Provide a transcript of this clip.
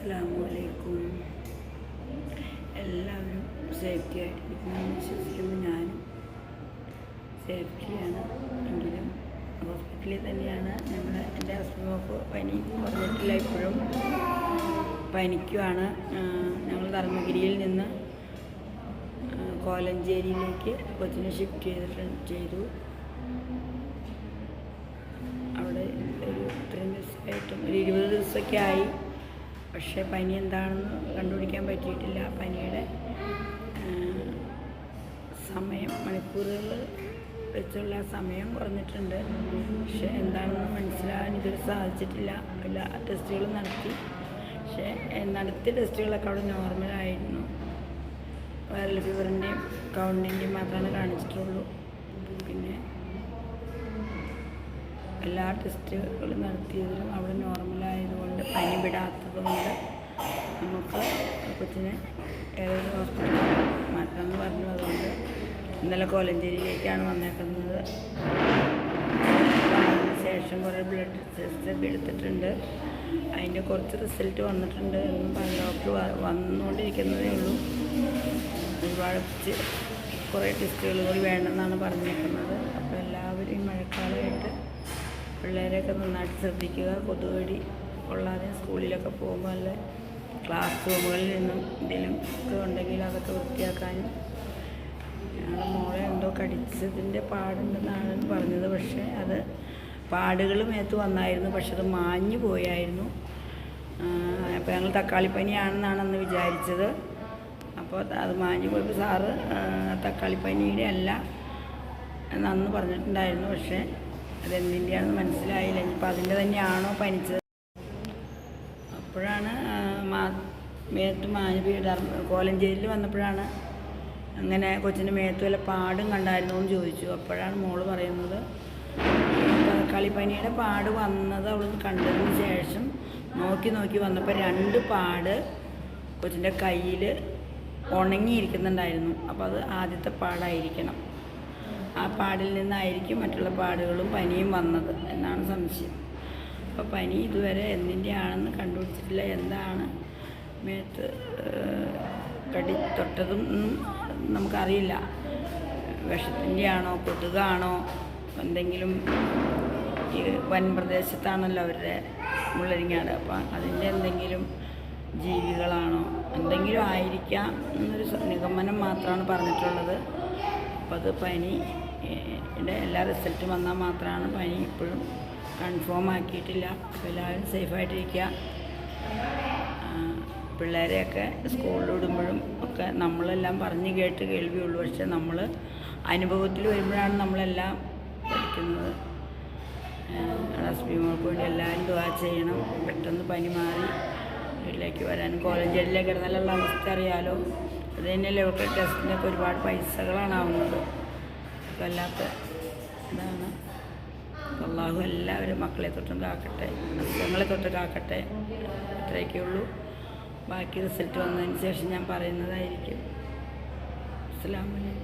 അസ്സലാമലൈക്കും എല്ലാവരും സേഫ്റ്റി ആയിട്ടിരിക്കുന്നു വിശ്വസിക്കുന്നു ഞാനും സേഫ്റ്റിയാണ്. എങ്കിലും ഹോസ്പിറ്റലിൽ തന്നെയാണ് ഞങ്ങൾ എന്റെ ഹസ്ബൻഡ് പനി കുറഞ്ഞിട്ടില്ല ഇപ്പോഴും. പനിക്കുവാണ്. ഞങ്ങൾ ധർമ്മഗിരിയിൽ നിന്ന് കോലഞ്ചേരിയിലേക്ക് കൊച്ചിനെ ഷിഫ്റ്റ് ചെയ്തിട്ട് ചെയ്തു. അവിടെ ഒരു ഇത്രയും ദിവസമായിട്ടും ഒരു ഇരുപത് ദിവസമൊക്കെ ആയി. പക്ഷേ പനി എന്താണെന്ന് കണ്ടുപിടിക്കാൻ പറ്റിയിട്ടില്ല. പനിയുടെ സമയം മണിക്കൂറുകൾ വെച്ചുള്ള സമയം കുറഞ്ഞിട്ടുണ്ട്. പക്ഷേ എന്താണെന്ന് മനസ്സിലാകാൻ ഇതുവരെ സാധിച്ചിട്ടില്ല. എല്ലാ ടെസ്റ്റുകളും നടത്തി. പക്ഷേ നടത്തിയ ടെസ്റ്റുകളൊക്കെ അവിടെ നോർമലായിരുന്നു വൈറൽ ഫീവറിന്റെയും കൗണ്ടിന്റെയും മാത്രമാണ് കാണിച്ചിട്ടുള്ളൂ. പിന്നെ എല്ലാ ടെസ്റ്റുകളും നടത്തിയതിലും അവിടെ നോർമലായതുകൊണ്ട് പനി വിടാത്തത് കൊണ്ട് നമുക്ക് കൊച്ചിനെ ഏതൊരു ഹോസ്പിറ്റലിൽ മാറ്റാമെന്ന് പറഞ്ഞു അതുകൊണ്ട് ഇന്നലെ കോലഞ്ചേരിയിലേക്കാണ് വന്നേക്കുന്നത്. ശേഷം കുറേ ബ്ലഡ് ടെസ്റ്റ് ഒക്കെ എടുത്തിട്ടുണ്ട്. അതിന്റെ കുറച്ച് റിസൾട്ട് വന്നിട്ടുണ്ട് എന്നും പറഞ്ഞ ഡോക്ടർ വന്നുകൊണ്ടിരിക്കുന്നതേ ഉള്ളൂ. ഒരുപാട് കുറേ ടെസ്റ്റുകൾ കൂടി വേണമെന്നാണ് പറഞ്ഞേക്കുന്നത്. അപ്പോൾ എല്ലാവരും മഴക്കാലമായിട്ട് പിള്ളേരെയൊക്കെ നന്നായിട്ട് ശ്രദ്ധിക്കുക. കൊതുകടി കൊള്ളാതെ സ്കൂളിലൊക്കെ പോകുമ്പോൾ നല്ല ക്ലാസ് റൂമുകളിൽ നിന്നും എന്തെങ്കിലും ഒക്കെ ഉണ്ടെങ്കിൽ അതൊക്കെ വൃത്തിയാക്കാനും. ഞങ്ങളുടെ മോളെ എന്തോ കടിച്ചതിന്റെ പാടുണ്ടെന്നാണ് പറഞ്ഞത്. പക്ഷേ അത് പാടുകൾ മേത്ത് വന്നായിരുന്നു. പക്ഷെ അത് മാഞ്ഞു പോയായിരുന്നു. അപ്പോൾ ഞങ്ങൾ തക്കാളിപ്പനിയാണെന്നാണ് അന്ന് വിചാരിച്ചത്. അപ്പോൾ അത് മാഞ്ഞു പോയപ്പോൾ സാറ് തക്കാളിപ്പനിയുടെ അല്ല എന്നന്ന് പറഞ്ഞിട്ടുണ്ടായിരുന്നു. പക്ഷേ അതെന്തിന്റെയാണെന്ന് മനസ്സിലായില്ല. ഇനിയിപ്പോൾ അതിന്റെ തന്നെയാണോ പനിച്ചത് അപ്പോഴാണ് മാ മേത്ത് മാനവി കോലഞ്ചേരിയിൽ വന്നപ്പോഴാണ് അങ്ങനെ കൊച്ചിന്റെ മേത്ത് വല്ല പാടും കണ്ടായിരുന്നു എന്ന് ചോദിച്ചു. അപ്പോഴാണ് മോൾ പറയുന്നത് കളിപ്പനിയുടെ പാട് വന്നത് അവൾ കണ്ടതിന് ശേഷം നോക്കി നോക്കി വന്നപ്പോൾ രണ്ട് പാട് കൊച്ചിന്റെ കയ്യിൽ ഉണങ്ങിയിരിക്കുന്നുണ്ടായിരുന്നു. അപ്പോൾ അത് ആദ്യത്തെ പാടായിരിക്കണം. ആ പാടിൽ നിന്നായിരിക്കും മറ്റുള്ള പാടുകളും പനിയും വന്നത് എന്നാണ് സംശയം. അപ്പോൾ പനി ഇതുവരെ എന്തിന്റെ ആണെന്ന് കണ്ടുപിടിച്ചിട്ടില്ല. എന്താണ് മേത്ത് കടി തൊട്ടതും നമുക്കറിയില്ല. വിഷത്തിന്റെ ആണോ കൊതുകാണോ എന്തെങ്കിലും ഈ വൻപ്രദേശത്താണല്ലോ അവരുടെ മുള്ളരിങ്ങാട്. അപ്പം അതിന്റെ എന്തെങ്കിലും ജീവികളാണോ എന്തെങ്കിലും ആയിരിക്കാം എന്നൊരു നിഗമനം മാത്രമാണ് പറഞ്ഞിട്ടുള്ളത്. അപ്പോൾ അത് പനി എല്ലാ റിസൾട്ടും വന്നാൽ മാത്രമാണ് പനി ഇപ്പോഴും കൺഫേം ആക്കിയിട്ടില്ല. അപ്പോൾ എല്ലാവരും സേഫായിട്ടിരിക്കുക പിള്ളേരെയൊക്കെ സ്കൂളിൽ വിടുമ്പോഴും ഒക്കെ നമ്മളെല്ലാം പറഞ്ഞ് കേട്ട് കേൾവിയുള്ളൂ പക്ഷെ നമ്മൾ അനുഭവത്തിൽ വരുമ്പോഴാണ് നമ്മളെല്ലാം പഠിക്കുന്നത്. ഹസ്ബിമോൾക്ക് വേണ്ടി എല്ലാവരും ദുവാ ചെയ്യണം. പെട്ടെന്ന് പനി മാറി വീട്ടിലേക്ക് വരാനും. കോലഞ്ചേരിയിലേക്ക് കിടന്നാലുള്ള അവസ്ഥ അറിയാലോ. അത് തന്നെയല്ലേ ഇവർക്ക് ടെസ്റ്റിനൊക്കെ ഒരുപാട് പൈസകളാണ് ആവുന്നത്. വല്ലാത്ത ഇതാണ്. അള്ളാഹു എല്ലാവരും മക്കളെ തൊട്ടും കാക്കട്ടെ അസുഖങ്ങളെ തൊട്ട് കാക്കട്ടെ. അത്രയൊക്കെ ഉള്ളൂ. ബാക്കി റിസൾട്ട് വന്നതിന് ശേഷം ഞാൻ പറയുന്നതായിരിക്കും. അസ്സാം അലൈക്കും.